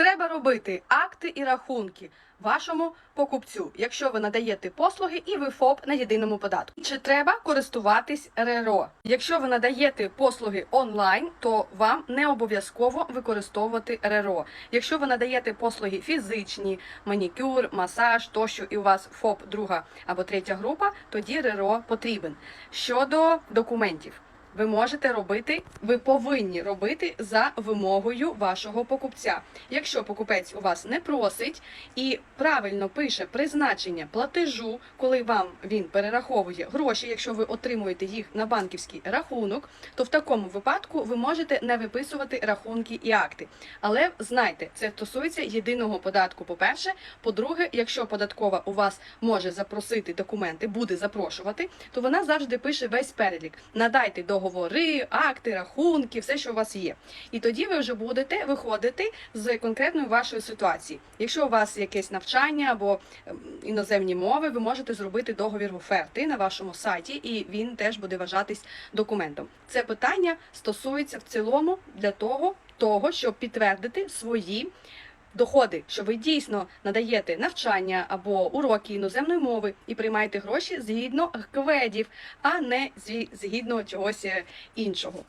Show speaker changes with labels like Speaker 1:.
Speaker 1: Треба робити акти і рахунки вашому покупцю, якщо ви надаєте послуги і ви ФОП на єдиному податку. Чи треба користуватись РРО? Якщо ви надаєте послуги онлайн, то вам не обов'язково використовувати РРО. Якщо ви надаєте послуги фізичні, манікюр, масаж тощо, і у вас ФОП друга або третя група, тоді РРО потрібен. Щодо документів. Ви можете робити, ви повинні робити за вимогою вашого покупця. Якщо покупець у вас не просить і правильно пише призначення платежу, коли вам він перераховує гроші, якщо ви отримуєте їх на банківський рахунок, то в такому випадку ви можете не виписувати рахунки і акти. Але знайте, це стосується єдиного податку. По-перше, по-друге, якщо податкова у вас може запросити документи, буде запрошувати, то вона завжди пише весь перелік. Надайте договори, акти, рахунки, все, що у вас є. І тоді ви вже будете виходити з конкретної вашої ситуації. Якщо у вас якесь навчання або ем, іноземні мови, ви можете зробити договір оферти на вашому сайті, і він теж буде вважатись документом. Це питання стосується в цілому для того, того щоб підтвердити свої. Доходи, що ви дійсно надаєте навчання або уроки іноземної мови і приймаєте гроші згідно кведів, а не згідно чогось е, іншого.